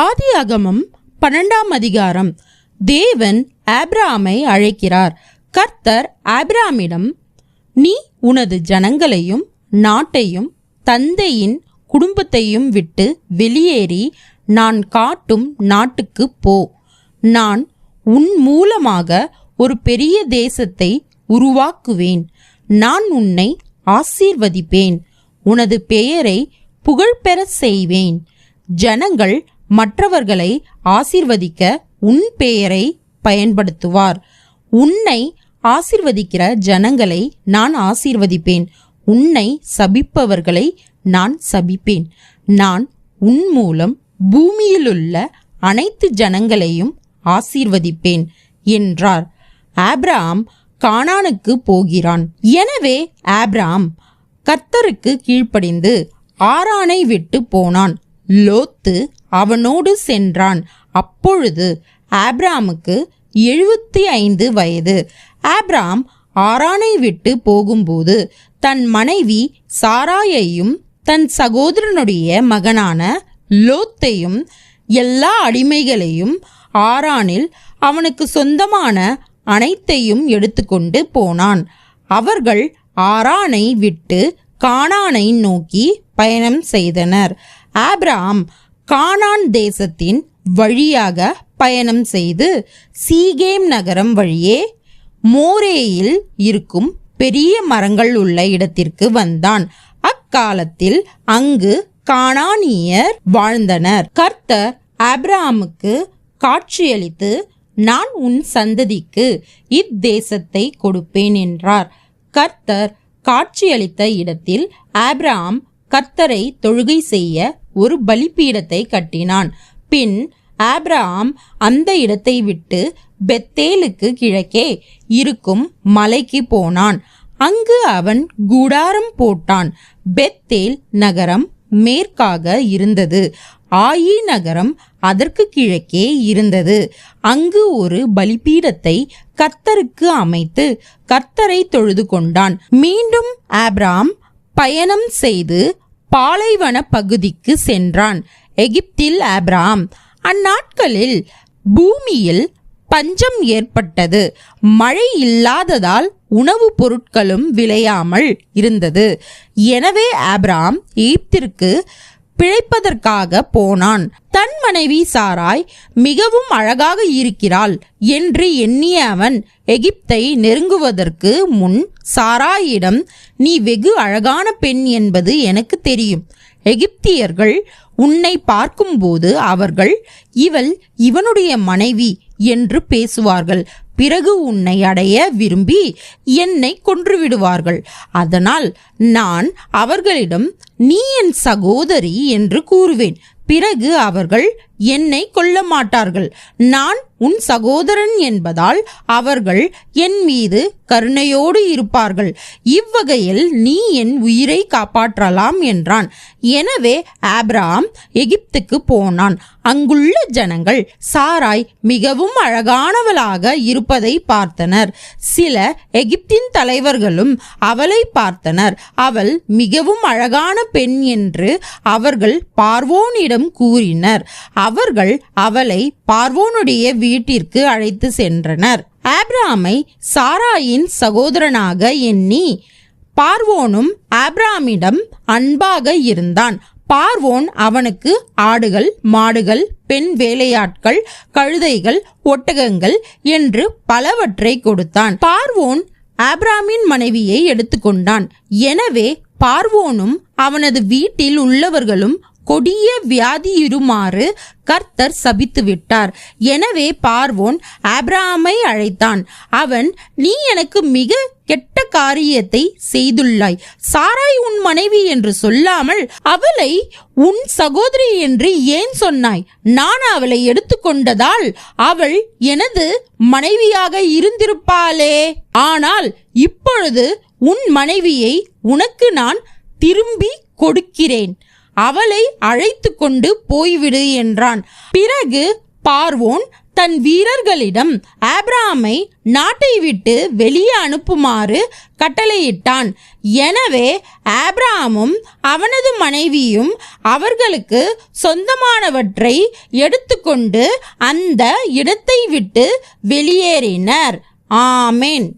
ஆதியாகமம் பன்னெண்டாம் அதிகாரம். தேவன் ஆப்ராமை அழைக்கிறார். கர்த்தர் ஆப்ராமிடம் நீ உனது ஜனங்களையும் நாட்டையும் தந்தையின் குடும்பத்தையும் விட்டு வெளியேறி நான் காட்டும் நாட்டுக்கு போ. நான் உன் மூலமாக ஒரு பெரிய தேசத்தை உருவாக்குவேன். நான் உன்னை ஆசீர்வதிப்பேன். உனது பெயரை புகழ்பெறச் செய்வேன். ஜனங்கள் மற்றவர்களை ஆசிர்வதிக்க உன் பெயரை பயன்படுத்துவார். உன்னை ஆசிர்வதிக்கிற ஜனங்களை நான் ஆசீர்வதிப்பேன். உன்னை சபிப்பவர்களை நான் சபிப்பேன். நான் உன் மூலம் பூமியிலுள்ள அனைத்து ஜனங்களையும் ஆசீர்வதிப்பேன் என்றார். ஆப்ராம் கானானுக்கு போகிறான். எனவே ஆப்ராம் கத்தருக்கு கீழ்ப்படிந்து ஆரானை விட்டு போனான். லோத்து அவனோடு சென்றான். அப்பொழுது ஆப்ராமுக்கு எழுபத்தி ஐந்து வயது. ஆப்ராம் ஆரானை விட்டு போகும்போது தன் மனைவி சாராயையும் தன் சகோதரனுடைய மகனான லோத்தையும் எல்லா அடிமைகளையும் ஆரானில் அவனுக்கு சொந்தமான அனைத்தையும் எடுத்துக்கொண்டு போனான். அவர்கள் ஆரானை விட்டு கானானை நோக்கி பயணம் செய்தனர். ஆப்ராம் கானான் தேசத்தின் வழியாக பயணம் செய்து சீகேம் நகரம் வழியே மோரேயில் இருக்கும் பெரிய மரங்கள் உள்ள இடத்திற்கு வந்தான். அக்காலத்தில் அங்கு கானானியர் வாழ்ந்தனர். கர்த்தர் ஆப்ராமுக்கு காட்சியளித்து நான் உன் சந்ததிக்கு இத்தேசத்தை கொடுப்பேன் என்றார். கர்த்தர் காட்சியளித்த இடத்தில் ஆப்ராம் கர்த்தரை தொழுகை செய்ய ஒரு பலிபீடத்தை கட்டினான். பின் ஆப்ராம் அந்த இடத்தை விட்டு பெத்தேலுக்கு கிழக்கே இருக்கும் மலைக்கு போனான். அங்கு அவன் கூடாரம் போட்டான். பெத்தேல் நகரம் மேற்காக இருந்தது. ஆயி நகரம் அதற்கு கிழக்கே இருந்தது. அங்கு ஒரு பலிபீடத்தை கர்த்தருக்கு அமைத்து கர்த்தரை தொழுது கொண்டான். மீண்டும் ஆப்ராம் பயணம் செய்து பாலைவன பகுதிக்கு சென்றான். எகிப்தில் ஆப்ராம். அந்நாட்களில் பூமியில் பஞ்சம் ஏற்பட்டது. மழை இல்லாததால் உணவுப் பொருட்களும் விளையாமல் இருந்தது. எனவே ஆப்ராம் எகிப்திற்கு பிழைப்பதற்காக போனான். தன் மனைவி சாராய் மிகவும் அழகாக இருக்கிறாள் என்று எண்ணிய அவன் எகிப்தை நெருங்குவதற்கு முன் சாராயிடம் நீ வெகு அழகான பெண் என்பது எனக்கு தெரியும். எகிப்தியர்கள் உன்னை பார்க்கும்போது அவர்கள் இவள் இவனுடைய மனைவி என்று பேசுவார்கள். பிறகு உன்னை அடைய விரும்பி என்னை கொன்றுவிடுவார்கள். அதனால் நான் அவர்களிடம் நீ என் சகோதரி என்று கூறுவேன். பிறகு அவர்கள் என்னை கொல்ல மாட்டார்கள் நான் உன் சகோதரன் என்பதால் அவர்கள் என் மீது கருணையோடு இருப்பார்கள். இவ்வகையில் நீ என் உயிரை காப்பாற்றலாம் என்றான். எனவே ஆப்ராம் எகிப்துக்கு போனான். அங்குள்ள ஜனங்கள் சாராய் மிகவும் அழகானவளாக இருப்பதை பார்த்தனர். சில எகிப்தின் தலைவர்களும் அவளை பார்த்தனர். அவள் மிகவும் அழகான பெண் என்று அவர்கள் பார்வோனிடம் கூறினர். அவர்கள் அவளை பார்வோனுடைய வீட்டிற்கு அழைத்து சென்றனர். ஆப்ராமை சாராயின் சகோதரனாக எண்ணி பார்வோனும் ஆப்ராமிடம் அன்பாக இருந்தான். பார்வோன் அவனுக்கு ஆடுகள் மாடுகள் பெண் வேலையாட்கள் கழுதைகள் ஒட்டகங்கள் என்று பலவற்றை கொடுத்தான். பார்வோன் ஆப்ராமின் மனைவியை எடுத்துக்கொண்டான். எனவே பார்வோனும் அவனது வீட்டில் உள்ளவர்களும் கொடிய வியாதியிருமாறு கர்த்தர் சபித்து விட்டார் எனவே பார்வோன் ஆப்ராமை அழைத்தான். அவன் நீ எனக்கு மிக கெட்ட காரியத்தை செய்துள்ளாய். சாராய் உன் மனைவி என்று சொல்லாமல் அவளை உன் சகோதரி என்று ஏன் சொன்னாய்? நான் அவளை எடுத்துக்கொண்டதால் அவள் எனது மனைவியாக இருந்திருப்பாளே. ஆனால் இப்பொழுது உன் மனைவியை உனக்கு நான் திரும்பி கொடுக்கிறேன். அவளை அழைத்து கொண்டு போய்விடு என்றான். பிறகு பார்வோன் தன் வீரர்களிடம் ஆப்ராமை நாட்டை விட்டு வெளியே அனுப்புமாறு கட்டளையிட்டான். எனவே ஆப்ராமும் அவனது மனைவியும் அவர்களுக்கு சொந்தமானவற்றை எடுத்துக்கொண்டு அந்த இடத்தை விட்டு வெளியேறினர். ஆமேன்.